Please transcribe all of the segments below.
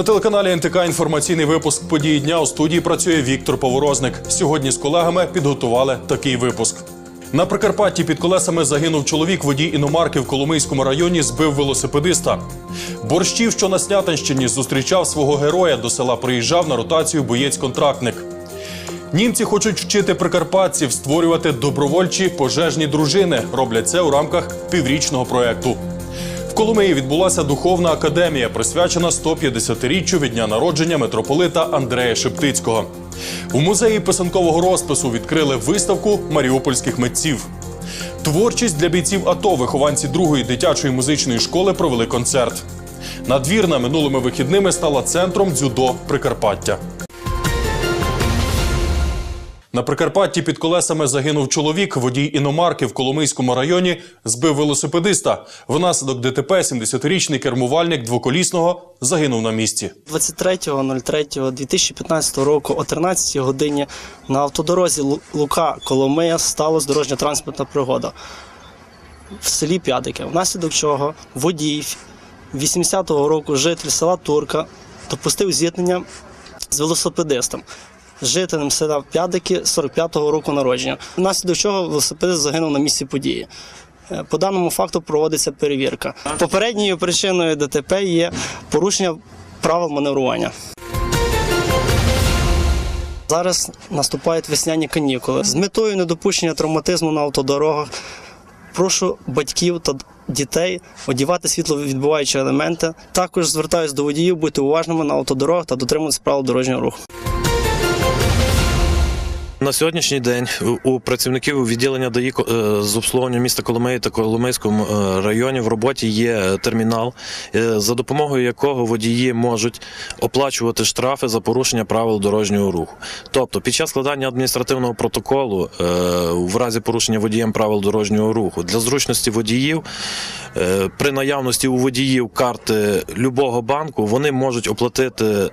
На телеканалі НТК інформаційний випуск події дня у студії працює Віктор Поворозник. Сьогодні з колегами підготували такий випуск. На Прикарпатті під колесами загинув чоловік водій іномарки в Коломийському районі збив велосипедиста. Борщів, що на Снятинщині зустрічав свого героя до села приїжджав на ротацію боєць-контрактник. Німці хочуть вчити прикарпатців створювати добровольчі пожежні дружини. Роблять це у рамках піврічного проекту. В Коломиї відбулася духовна академія, присвячена 150-річчю від дня народження митрополита Андрея Шептицького. У музеї писанкового розпису відкрили виставку маріупольських митців. Творчість для бійців АТО вихованці другої дитячої музичної школи провели концерт. Надвірна минулими вихідними стала центром дзюдо Прикарпаття. На Прикарпатті під колесами загинув чоловік. Водій іномарки в Коломийському районі збив велосипедиста. Внаслідок ДТП 70-річний кермувальник двоколісного загинув на місці. 23.03.2015 року о 13 годині на автодорозі Лука Коломия сталася дорожньо-транспортна пригода в селі П'ядики, внаслідок чого водій 80-го року житель села Турка допустив зіткнення з велосипедистом. Жителем села П'ядики 45-го року народження, внаслідок чого велосипедист загинув на місці події. Е, По даному факту проводиться перевірка. Попередньою причиною ДТП є порушення правил маневрування. Зараз наступають весняні канікули. З метою недопущення травматизму на автодорогах прошу батьків та дітей одягати світловідбиваючі елементи. Також звертаюся до водіїв бути уважними на автодорогах та дотримуватися правил дорожнього руху. На сьогоднішній день у- працівників відділення ДАІ е, з обслуговування міста Коломиї та Коломийському е, районі в роботі є термінал, е, за допомогою якого водії можуть оплачувати штрафи за порушення правил дорожнього руху. Тобто, під час складання адміністративного протоколу в разі порушення водієм правил дорожнього руху для зручності водіїв при наявності у водіїв карти любого банку вони можуть оплатити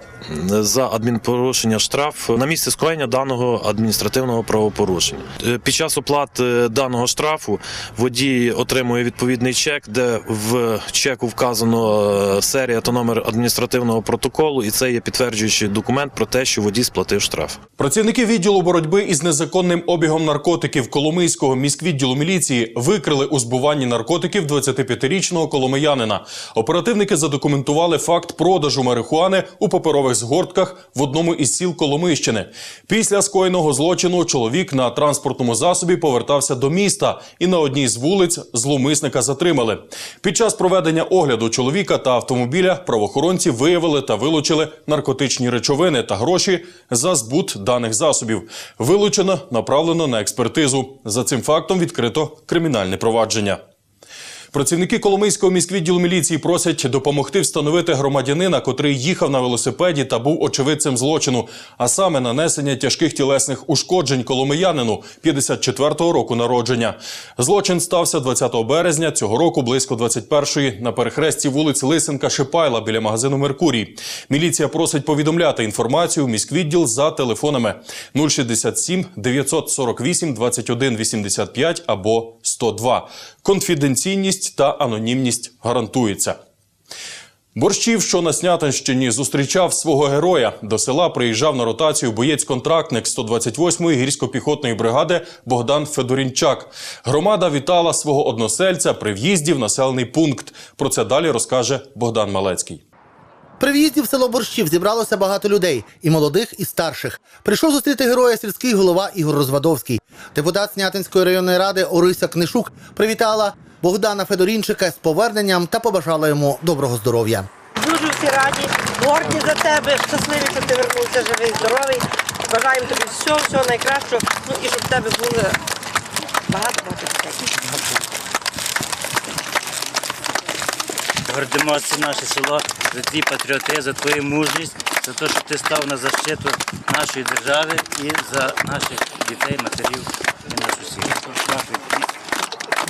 за адмінпорушення штраф на місці скоєння даного адміністративного правопорушення. Е, Під час оплати даного штрафу водій отримує відповідний чек, де в чеку вказано е, серія та номер адміністративного протоколу, і це є підтверджуючий документ про те, що водій сплатив штраф. Працівники відділу боротьби із незаконним обігом наркотиків Коломийського міськвідділу міліції викрили у збуванні наркотиків 25-річного коломиянина. Оперативники задокументували факт продажу марихуани у паперових згортках в одному із сіл Коломийщини. Після скоєного злочину чоловік на транспортному засобі повертався до міста, і на одній з вулиць зломисника затримали. Під час проведення огляду чоловіка та автомобіля правоохоронці виявили та вилучили наркотичні речовини та гроші за збут даних засобів. Вилучено, направлено на експертизу. За цим фактом відкрито кримінальне провадження. Працівники Коломийського міськвідділу міліції просять допомогти встановити громадянина, котрий їхав на велосипеді та був очевидцем злочину, а саме нанесення тяжких тілесних ушкоджень коломиянину 54-го року народження. Злочин стався 20 березня цього року близько 21-ї на перехресті вулиць Лисенка Шипайла біля магазину Меркурій. Міліція просить повідомляти інформацію в міськвідділ за телефонами 067 948 21 85 або 102. Конфіденційність та анонімність гарантується. Борщів, що на Снятинщині зустрічав свого героя. До села приїжджав на ротацію боєць-контрактник 128-ї гірсько-піхотної бригади Богдан Федорінчак. Громада вітала свого односельця при в'їзді в населений пункт. Про це далі розкаже Богдан Малецький. При в'їзді в село Борщів зібралося багато людей, і молодих, і старших. Прийшов зустріти героя сільський голова Ігор Розвадовський. Депутат Снятинської районної ради Орися Книшук привітала Богдана Федорінчика з поверненням та побажала йому доброго здоров'я. Дуже всі раді, горді за тебе, щасливі, що ти вернувся живий, здоровий. Бажаємо тобі всього, всього найкращого, ну і щоб в тебе було багато багато. Гордимося наше село за твій патріотизм, за твою мужність, за те, що ти став на защиту нашої держави і за наших дітей, матерів і нашу сім'ї.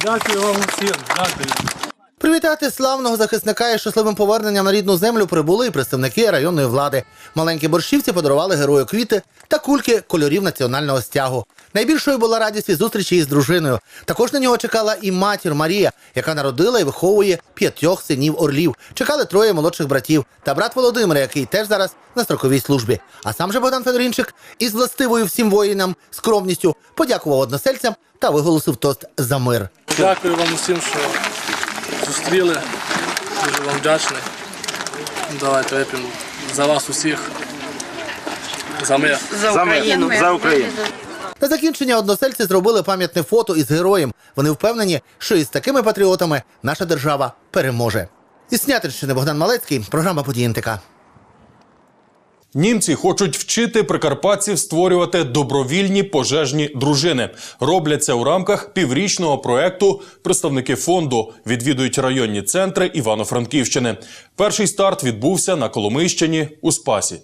Дякую вам усім, дякую. Привітати славного захисника із щасливим поверненням на рідну землю прибули і представники районної влади. Маленькі борщівці подарували герою квіти та кульки кольорів національного стягу. Найбільшою була радість від зустрічі із дружиною. Також на нього чекала і матір Марія, яка народила і виховує п'ятьох синів орлів. Чекали троє молодших братів та брат Володимир, який теж зараз на строковій службі. А сам же Богдан Федорінчик із властивою всім воїнам скромністю подякував односельцям та виголосив тост за мир. Дякую вам усім, що зустріли. Дуже вам вдячний. Давайте вип'ємо за вас усіх. За мир. За Україну. За Україну. На закінчення односельці зробили пам'ятне фото із героєм. Вони впевнені, що із такими патріотами наша держава переможе. Із Снятинщини Богдан Малецький, програма «Події НТК». Німці хочуть вчити прикарпатців створювати добровільні пожежні дружини. Роблять це у рамках піврічного проекту. Представники фонду відвідують районні центри Івано-Франківщини. Перший старт відбувся на Коломийщині у Спасі.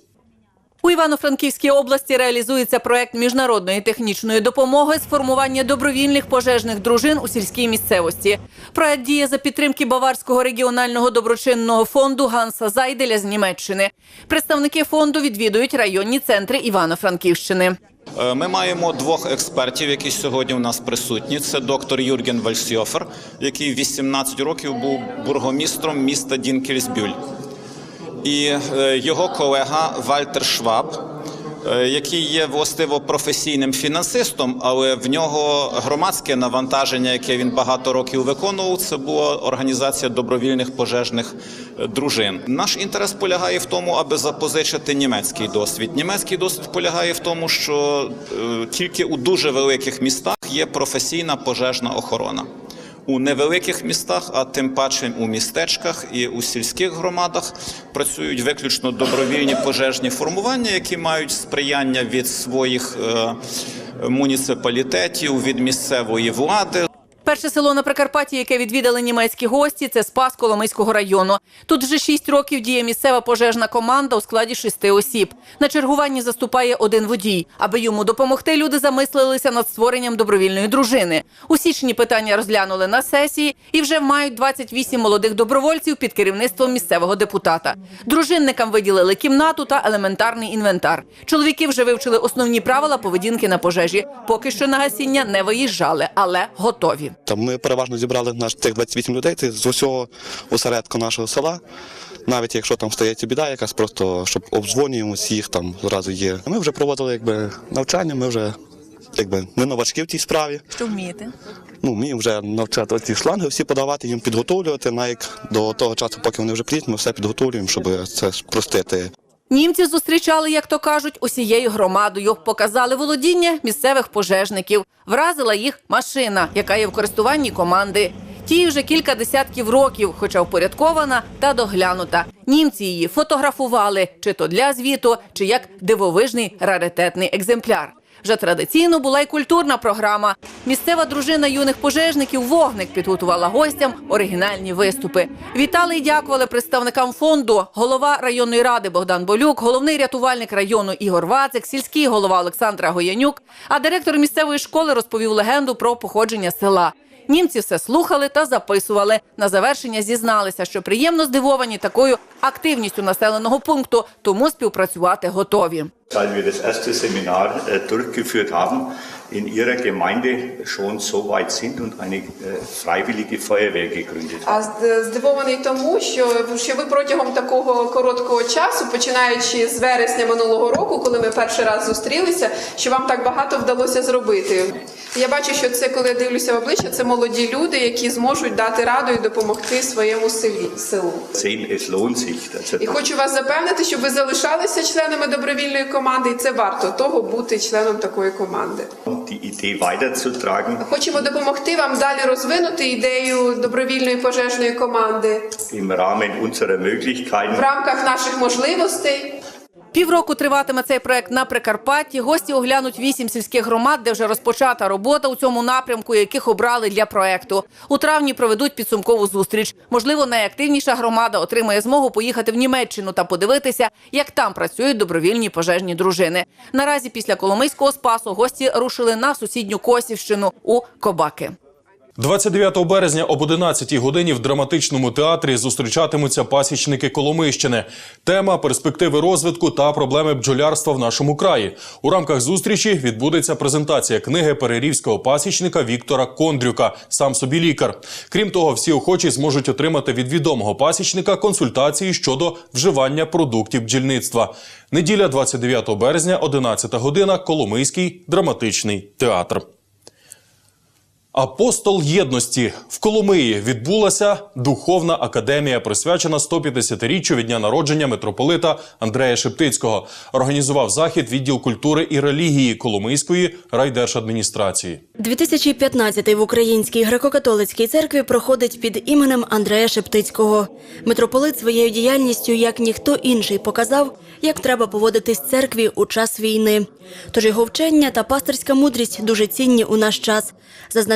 У Івано-Франківській області реалізується проект міжнародної технічної допомоги з формування добровільних пожежних дружин у сільській місцевості. Проект діє за підтримки Баварського регіонального доброчинного фонду Ганса Зайделя з Німеччини. Представники фонду відвідують районні центри Івано-Франківщини. Е, Ми маємо двох експертів, які сьогодні у нас присутні. Це доктор Юрген Вальсьофер, який 18 років був бургомістром міста Дінкельсбюль. І е, його колега Вальтер Шваб, е, який є властиво професійним фінансистом, але в нього громадське навантаження, яке він багато років виконував, це була організація добровільних пожежних е, дружин. Наш інтерес полягає в тому, аби запозичити німецький досвід. Німецький досвід полягає в тому, що тільки у дуже великих містах є професійна пожежна охорона. У невеликих містах, а тим паче у містечках і у сільських громадах працюють виключно добровільні пожежні формування, які мають сприяння від своїх е, муніципалітетів, від місцевої влади. Перше село на Прикарпатті, яке відвідали німецькі гості, це Спас Коломийського району. Тут вже шість років діє місцева пожежна команда у складі шести осіб. На чергуванні заступає один водій. Аби йому допомогти, люди замислилися над створенням добровільної дружини. У січні питання розглянули на сесії і вже мають 28 молодих добровольців під керівництвом місцевого депутата. Дружинникам виділили кімнату та елементарний інвентар. Чоловіки вже вивчили основні правила поведінки на пожежі. Поки що на гасіння не виїжджали, але готові. Там ми переважно зібрали наш тих 28 людей це з усього осередку нашого села. Навіть якщо там стається біда, якась просто щоб обдзвонюємо всіх, там зразу є. Ми вже проводили якби навчання, ми вже якби не новачки в цій справі. Що вмієте? Ну, вміємо вже навчати ці шланги, всі подавати, їм підготовлювати. Навіть до того часу, поки вони вже приїдуть, ми все підготовлюємо, щоб це спростити. Німці зустрічали, як то кажуть, усією громадою. Показали володіння місцевих пожежників. Вразила їх машина, яка є в користуванні команди. Тій вже кілька десятків років, хоча впорядкована та доглянута. Німці її фотографували чи то для звіту, чи як дивовижний раритетний екземпляр. Вже традиційно була й культурна програма. Місцева дружина юних пожежників вогник підготувала гостям оригінальні виступи. Вітали і дякували представникам фонду, голова районної ради Богдан Болюк, головний рятувальник району Ігор Вацик, сільський голова Олександра Гоянюк. А директор місцевої школи розповів легенду про походження села. Німці все слухали та записували. На завершення зізналися, що приємно здивовані такою активністю населеного пункту, тому співпрацювати готові. Als wir das erste Seminar äh, durchgeführt haben, in Ihrer Gemeinde schon so weit sind und eine äh, freiwillige Feuerwehr gegründet haben. А здивований тому, що, що ви протягом такого короткого часу, починаючи з вересня минулого року, коли ми перший раз зустрілися, що вам так багато вдалося зробити. Я бачу, що це, коли я дивлюся в обличчя, це молоді люди, які зможуть дати раду і допомогти своєму селі селу. І хочу вас запевнити, щоб ви залишалися членами добровільної команди, і це варто того бути членом такої команди. Die Idee weiterzutragen Хочемо допомогти вам далі розвинути ідею добровільної пожежної команди im Rahmen unserer Möglichkeiten. в рамках наших можливостей. Півроку триватиме цей проект на Прикарпатті. Гості оглянуть вісім сільських громад, де вже розпочата робота у цьому напрямку, яких обрали для проекту. У травні проведуть підсумкову зустріч. Можливо, найактивніша громада отримає змогу поїхати в Німеччину та подивитися, як там працюють добровільні пожежні дружини. Наразі після Коломийського спасу гості рушили на сусідню Косівщину у Кобаки. 29 березня об 11 годині в драматичному театрі зустрічатимуться пасічники Коломийщини. Тема перспективи розвитку та проблеми бджолярства в нашому краї. У рамках зустрічі відбудеться презентація книги перерівського пасічника Віктора Кондрюка Сам собі лікар. Крім того, всі охочі зможуть отримати від відомого пасічника консультації щодо вживання продуктів бджільництва. Неділя 29 березня, 11 година, Коломийський драматичний театр. Апостол єдності в Коломиї відбулася духовна академія, присвячена 150-річчю від дня народження митрополита Андрея Шептицького. Організував захід відділ культури і релігії Коломийської райдержадміністрації. 2015 в Українській греко-католицькій церкві проходить під іменем Андрея Шептицького. Митрополит своєю діяльністю, як ніхто інший, показав, як треба поводитись церкві у час війни. Тож його вчення та пастирська мудрість дуже цінні у наш час,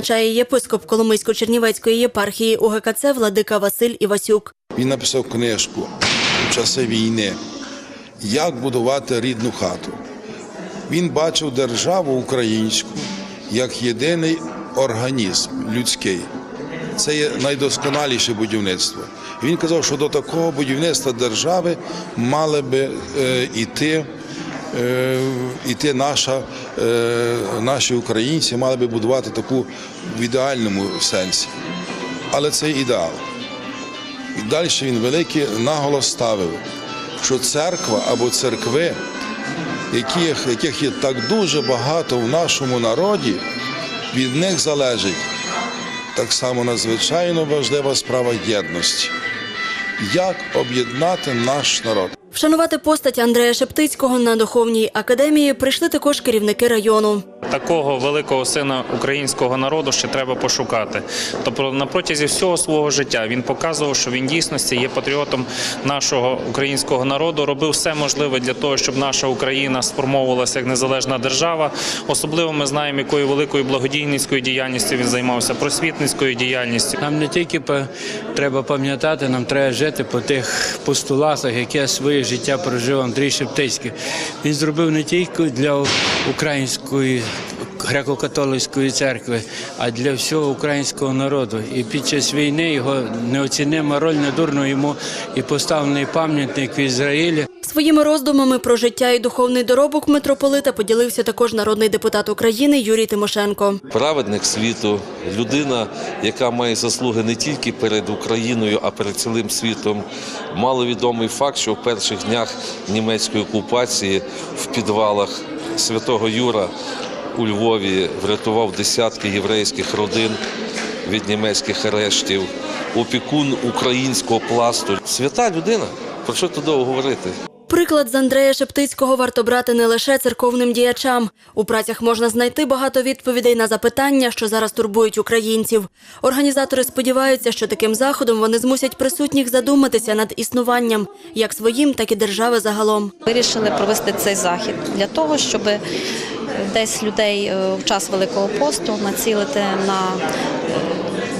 зазначає єпископ Коломийсько-Чернівецької єпархії УГКЦ Владика Василь Івасюк. Він написав книжку у часи війни Як будувати рідну хату. Він бачив державу українську як єдиний організм людський. Це є найдосконаліше будівництво. Він казав, що до такого будівництва держави мали би е, е, наша, е, наші українці мали би будувати таку в ідеальному сенсі. Але це ідеал. І далі він великий наголос ставив, що церква або церкви, яких, яких є так дуже багато в нашому народі, від них залежить так само надзвичайно важлива справа єдності. Як об'єднати наш народ? Вшанувати постать Андрея Шептицького на духовній академії прийшли також керівники району. Такого великого сина українського народу ще треба пошукати. Тобто на протязі всього свого життя він показував, що він дійсності є патріотом нашого українського народу, робив все можливе для того, щоб наша Україна сформовувалася як незалежна держава. Особливо ми знаємо, якою великою благодійницькою діяльністю він займався, просвітницькою діяльністю. Нам не тільки треба пам'ятати, нам треба жити по тих постулатах, яке своє життя прожив Андрій Шептицький. Він зробив не тільки для української греко-католицької церкви, а для всього українського народу. І під час війни його неоцінима роль недурно йому і поставлений пам'ятник в Ізраїлі. Своїми роздумами про життя і духовний доробок митрополита поділився також народний депутат України Юрій Тимошенко. праведник світу, людина, яка має заслуги не тільки перед Україною, а перед цілим світом. Маловідомий факт, що в перших днях німецької окупації в підвалах святого Юра у Львові врятував десятки єврейських родин від німецьких арештів, опікун українського пласту. Свята людина. Про що тут довго говорити? Приклад з Андрея Шептицького варто брати не лише церковним діячам. У працях можна знайти багато відповідей на запитання, що зараз турбують українців. Організатори сподіваються, що таким заходом вони змусять присутніх задуматися над існуванням як своїм, так і держави загалом. Вирішили провести цей захід для того, щоб десь людей е, в час Великого посту націлити на е,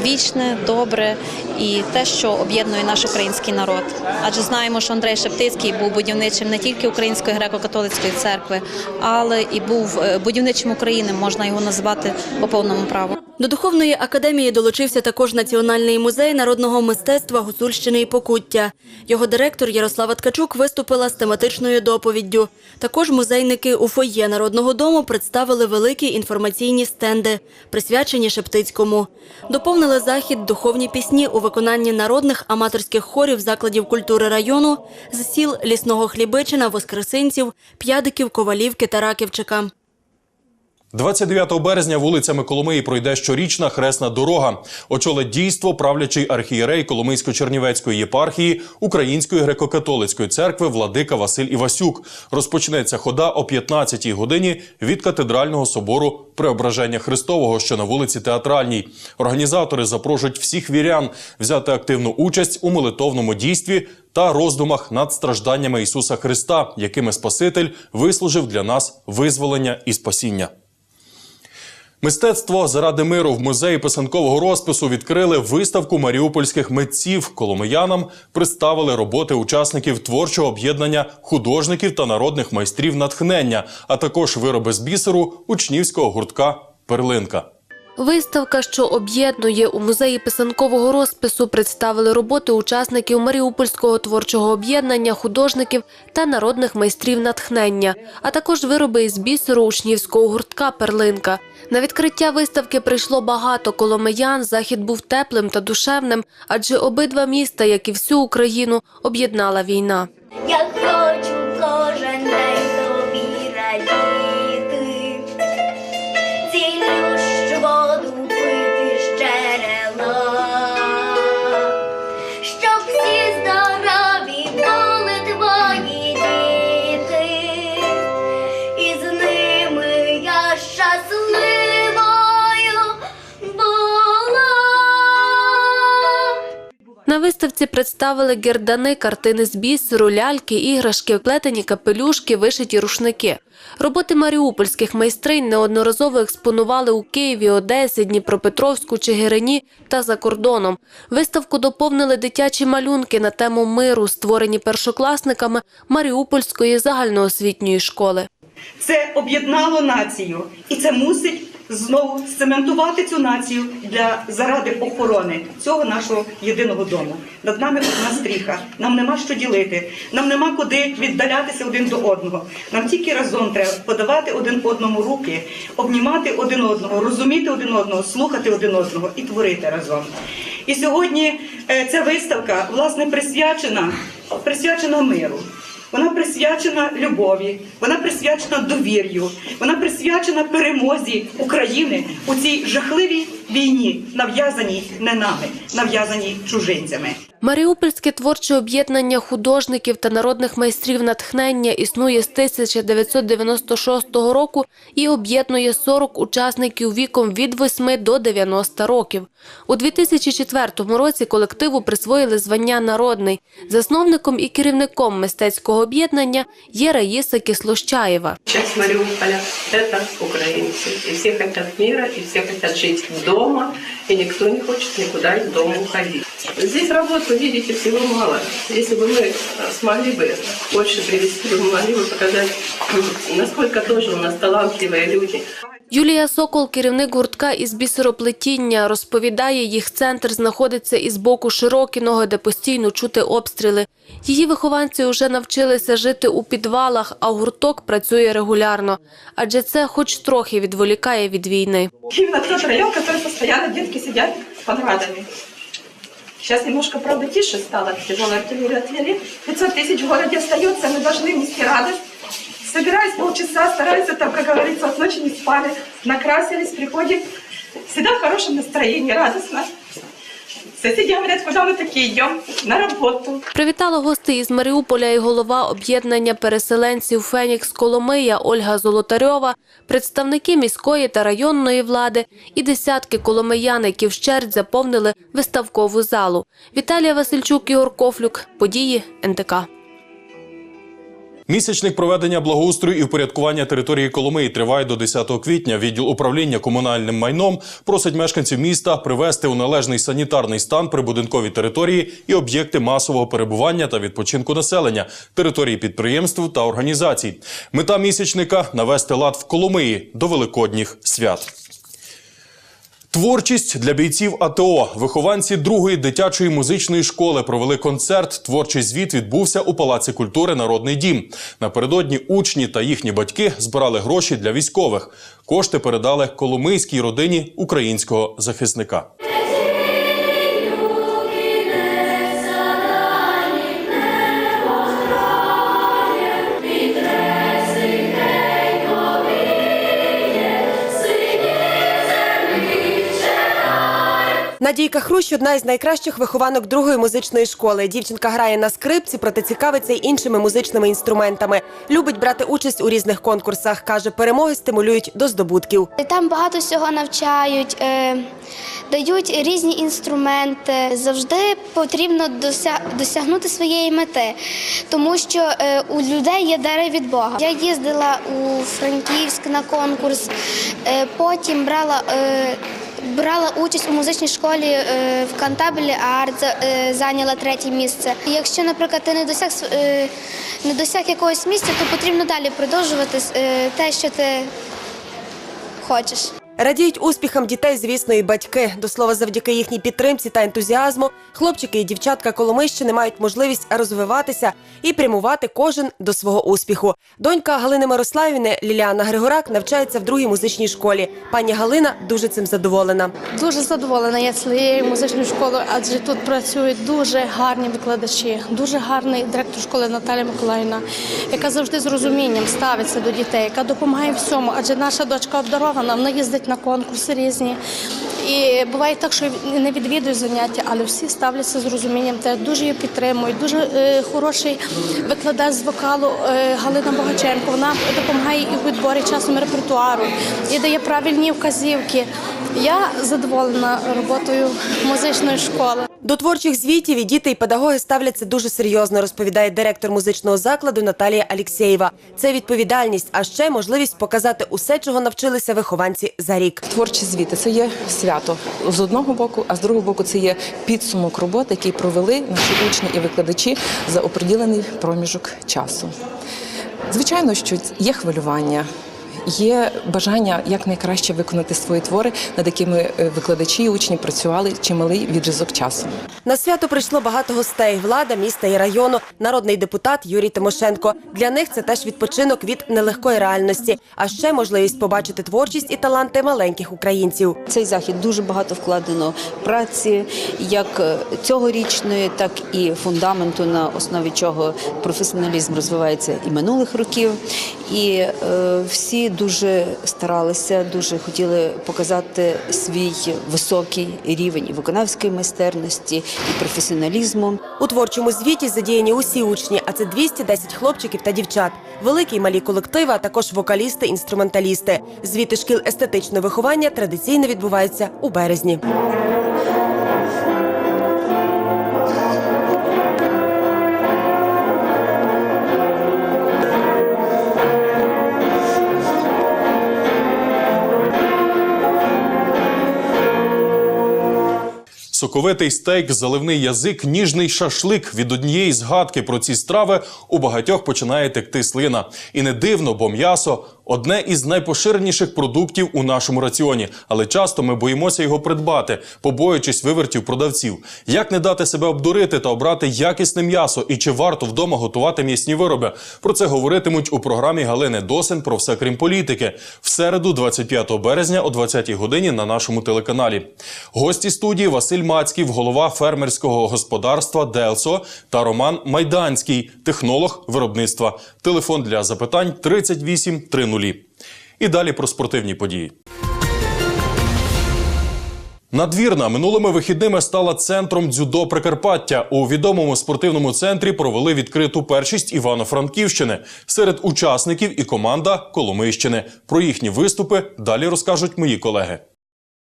вічне, добре і те, що об'єднує наш український народ. Адже знаємо, що Андрей Шептицький був будівничим не тільки Української греко-католицької церкви, але і був е, будівничим України, можна його назвати по повному праву. До духовної академії долучився також Національний музей народного мистецтва Гуцульщини і Покуття. Його директор Ярослава Ткачук виступила з тематичною доповіддю. Також музейники у фоє Народного дому представили великі інформаційні стенди, присвячені Шептицькому. Доповнили захід духовні пісні у виконанні народних аматорських хорів закладів культури району з сіл Лісного Хлібичина, Воскресинців, П'ядиків, Ковалівки та Раківчика. 29 березня вулицями Коломиї пройде щорічна хресна дорога. Очолить дійство правлячий архієрей Коломийсько-Чернівецької єпархії Української греко-католицької церкви Владика Василь Івасюк. Розпочнеться хода о 15-й годині від катедрального собору Преображення Христового, що на вулиці Театральній. Організатори запрошують всіх вірян взяти активну участь у молитовному дійстві та роздумах над стражданнями Ісуса Христа, якими Спаситель вислужив для нас визволення і спасіння. Мистецтво заради миру в музеї писанкового розпису відкрили виставку маріупольських митців. Коломиянам представили роботи учасників творчого об'єднання художників та народних майстрів натхнення, а також вироби з бісеру учнівського гуртка Перлинка. Виставка, що об'єднує у музеї писанкового розпису, представили роботи учасників Маріупольського творчого об'єднання, художників та народних майстрів натхнення, а також вироби із бісеру учнівського гуртка Перлинка. На відкриття виставки прийшло багато коломиян. Захід був теплим та душевним, адже обидва міста, як і всю Україну, об'єднала війна. Я хочу кожен день виставці представили гердани, картини з бісеру, ляльки, іграшки, плетені капелюшки, вишиті рушники. Роботи маріупольських майстринь неодноразово експонували у Києві, Одесі, Дніпропетровську, Чигирині та за кордоном. Виставку доповнили дитячі малюнки на тему миру, створені першокласниками Маріупольської загальноосвітньої школи. Це об'єднало націю, і це мусить знову цементувати цю націю для заради охорони цього нашого єдиного дому. Над нами одна стріха. Нам нема що ділити, нам нема куди віддалятися один до одного. Нам тільки разом треба подавати один одному руки, обнімати один одного, розуміти один одного, слухати один одного і творити разом. І сьогодні е, ця виставка власне присвячена, присвячена миру. Вона присвячена любові, вона присвячена довір'ю, вона присвячена перемозі України у цій жахливій війні, нав'язаній не нами, нав'язаній чужинцями. Маріупольське творче об'єднання художників та народних майстрів натхнення існує з 1996 року і об'єднує 40 учасників віком від 8 до 90 років. У 2004 році колективу присвоїли звання «Народний». Засновником і керівником мистецького об'єднання є Раїса Кислощаєва. Часть Мариуполя – это украинцы. И все хотят мира, и все хотят жить дома, и никто не хочет никуда из дома уходить. Здесь работ, вы видите, всего мало. Если бы мы э, смогли бы больше привести, мы могли бы показать, м, насколько тоже у нас талантливые люди. Юлія Сокол, керівник гуртка із бісероплетіння, розповідає, їх центр знаходиться із боку Широкіного, де постійно чути обстріли. Її вихованці вже навчилися жити у підвалах, а гурток працює регулярно, адже це хоч трохи відволікає від війни. Именно тот район, который постоянно детки сидят под градами. Сейчас немножко, правда, тише стало, тяжелую артиллерию отвели. 500 тысяч в городе остается, мы должны нести радость. Собираюсь полчаса, стараюсь, там, как говорится, от ночи не спали, накрасились, приходим. Всегда в хорошем настроении, радостно. Соседи говорят, куда мы такие идем? На роботу. Привітала гостей із Маріуполя і голова об'єднання переселенців Фенікс Коломия Ольга Золотарьова, представники міської та районної влади і десятки коломиян, які вщерть заповнили виставкову залу. Віталія Васильчук, Ігор Кофлюк. Події НТК. Місячник проведення благоустрою і впорядкування території Коломиї триває до 10 квітня. Відділ управління комунальним майном просить мешканців міста привести у належний санітарний стан прибудинкові території і об'єкти масового перебування та відпочинку населення, території підприємств та організацій. Мета місячника навести лад в Коломиї до великодніх свят. Творчість для бійців АТО. Вихованці другої дитячої музичної школи провели концерт. Творчий звіт відбувся у Палаці культури Народний дім. Напередодні учні та їхні батьки збирали гроші для військових. Кошти передали коломийській родині українського захисника. Надійка Хрущ одна із найкращих вихованок другої музичної школи. Дівчинка грає на скрипці, проте цікавиться й іншими музичними інструментами. Любить брати участь у різних конкурсах. каже, перемоги стимулюють до здобутків. Там багато всього навчають, е, дають різні інструменти. Завжди потрібно досягнути своєї мети, тому що е, у людей є дари від Бога. Я їздила у Франківськ на конкурс, е, потім брала. Брала участь у музичній школі е, в Кантабелі а Арт, е, зайняла третє місце. Якщо, наприклад, ти не досяг е, не досяг якогось місця, то потрібно далі продовжувати те, що ти хочеш. Радіють успіхам дітей, звісно, і батьки. До слова, завдяки їхній підтримці та ентузіазму, хлопчики і дівчатка Коломийщини мають можливість розвиватися і прямувати кожен до свого успіху. Донька Галини Мирославівни Ліліана Григорак навчається в другій музичній школі. Пані Галина дуже цим задоволена. Дуже задоволена я цією музичною школою, адже тут працюють дуже гарні викладачі, дуже гарний директор школи Наталя Миколаївна, яка завжди з розумінням ставиться до дітей, яка допомагає всьому. Адже наша дочка обдарована, вона їздить на конкурси різні. І буває так, що не відвідують заняття, але всі ставляться з розумінням, те дуже її підтримують. Дуже е, хороший викладач з вокалу е, Галина Богаченко. Вона допомагає і в відборі часом репертуару, і дає правильні вказівки. Я задоволена роботою музичної школи. До творчих звітів і діти і педагоги ставляться дуже серйозно, розповідає директор музичного закладу Наталія Алєксєєва. Це відповідальність, а ще можливість показати усе, чого навчилися вихованці за рік. Творчі звіти це є свято з одного боку, а з другого боку це є підсумок роботи, який провели наші учні і викладачі за оприділений проміжок часу. Звичайно, що є хвилювання. Є бажання якнайкраще виконати свої твори, над якими е, викладачі і учні працювали чималий відрізок часу. На свято прийшло багато гостей: влада міста і району, народний депутат Юрій Тимошенко. Для них це теж відпочинок від нелегкої реальності, а ще можливість побачити творчість і таланти маленьких українців. Цей захід дуже багато вкладено праці, як е, цьогорічної, так і фундаменту, на основі чого професіоналізм розвивається і минулих років. І е, всі дуже старалися, дуже хотіли показати свій високий рівень виконавської майстерності, і професіоналізму. У творчому звіті задіяні усі учні, а це 210 хлопчиків та дівчат, великі й малі колективи, а також вокалісти, інструменталісти. Звіти шкіл естетичного виховання традиційно відбуваються у березні. Соковитий стейк, заливний язик, ніжний шашлик. Від однієї згадки про ці страви у багатьох починає текти слина. І не дивно, бо м'ясо одне із найпоширеніших продуктів у нашому раціоні. Але часто ми боїмося його придбати, побоюючись вивертів продавців. Як не дати себе обдурити та обрати якісне м'ясо? І чи варто вдома готувати м'ясні вироби? Про це говоритимуть у програмі Галини Досин про все крім політики в середу, 25 березня о 20 годині на нашому телеканалі. Гості студії Василь Мацьків, голова фермерського господарства Делсо та Роман Майданський, технолог виробництва. Телефон для запитань 38 30. І далі про спортивні події. Надвірна минулими вихідними стала центром дзюдо Прикарпаття. У відомому спортивному центрі провели відкриту першість Івано-Франківщини серед учасників і команда Коломийщини. Про їхні виступи далі розкажуть мої колеги.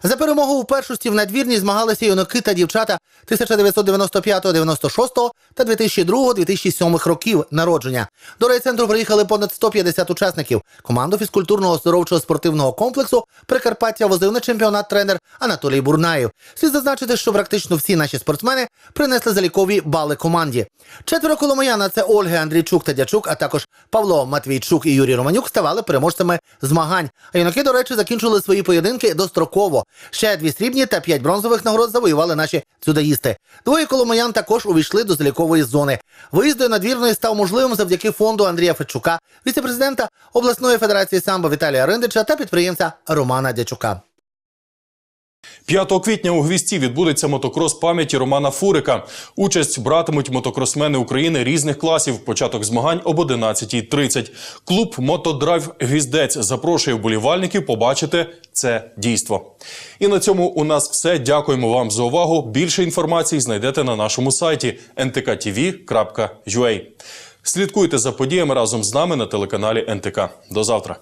За перемогу у першості в надвірні змагалися юнаки та дівчата 1995-96 та 2002-2007 років народження. До райцентру приїхали понад 150 учасників. Команду фізкультурного оздоровчого спортивного комплексу Прикарпаття возив на чемпіонат тренер Анатолій Бурнаєв. Слід зазначити, що практично всі наші спортсмени принесли залікові бали команді. Четверо коломиян – це Ольги Андрійчук та Дячук, а також Павло Матвійчук і Юрій Романюк ставали переможцями змагань. А юнаки, до речі, закінчили свої поєдинки достроково. Ще дві срібні та п'ять бронзових нагород завоювали наші цюдаїсти. Двоє коломиян також увійшли до залікової зони. Виїзд до надвірної став можливим завдяки фонду Андрія Федчука, віцепрезидента обласної федерації самбо Віталія Риндича та підприємця Романа Дячука. 5 квітня у Гвісті відбудеться мотокрос пам'яті Романа Фурика. Участь братимуть мотокросмени України різних класів. Початок змагань об 11.30. Клуб Мотодрайв Гвіздець запрошує вболівальників побачити це дійство. І на цьому у нас все. Дякуємо вам за увагу. Більше інформації знайдете на нашому сайті ntkTV.ua. Слідкуйте за подіями разом з нами на телеканалі НТК. До завтра.